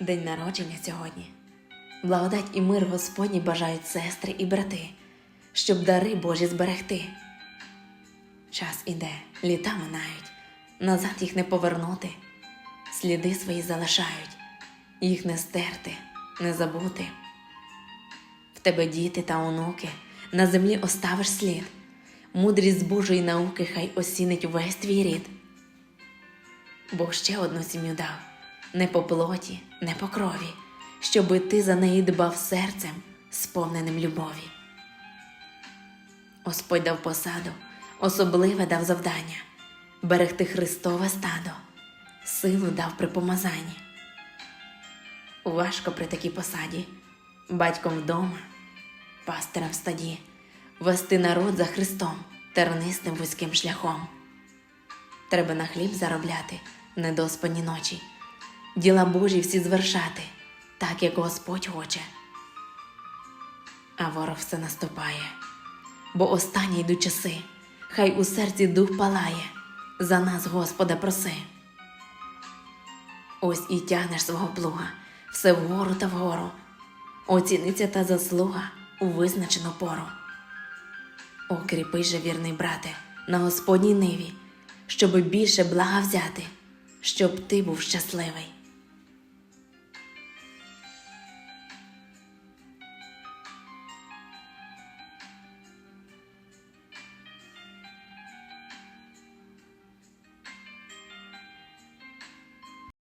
День народження сьогодні. Благодать і мир Господні бажають сестри і брати, щоб дари Божі зберегти. Час іде, літа минають, назад їх не повернути, сліди свої залишають, їх не стерти, не забути. В тебе діти та онуки, на землі оставиш слід, мудрість Божої науки хай осінить весь твій рід. Бог ще одну сім'ю дав, не по плоті, не по крові, щоби ти за неї дбав серцем, сповненим любові. Господь дав посаду, особливе дав завдання берегти Христове стадо, силу дав при помазанні. Важко при такій посаді, батьком вдома, пастирем в стаді, вести народ за Христом тернистим вузьким шляхом. Треба на хліб заробляти недоспані ночі, діла Божі всі звершати, так як Господь хоче. А ворог все наступає, бо останні йдуть часи, хай у серці дух палає, за нас Господа проси. Ось і тягнеш свого плуга, все вгору та вгору, оціниться та заслуга у визначену пору. Окріпи же, вірний брате, на Господній ниві, щоби більше блага взяти, щоб ти був щасливий.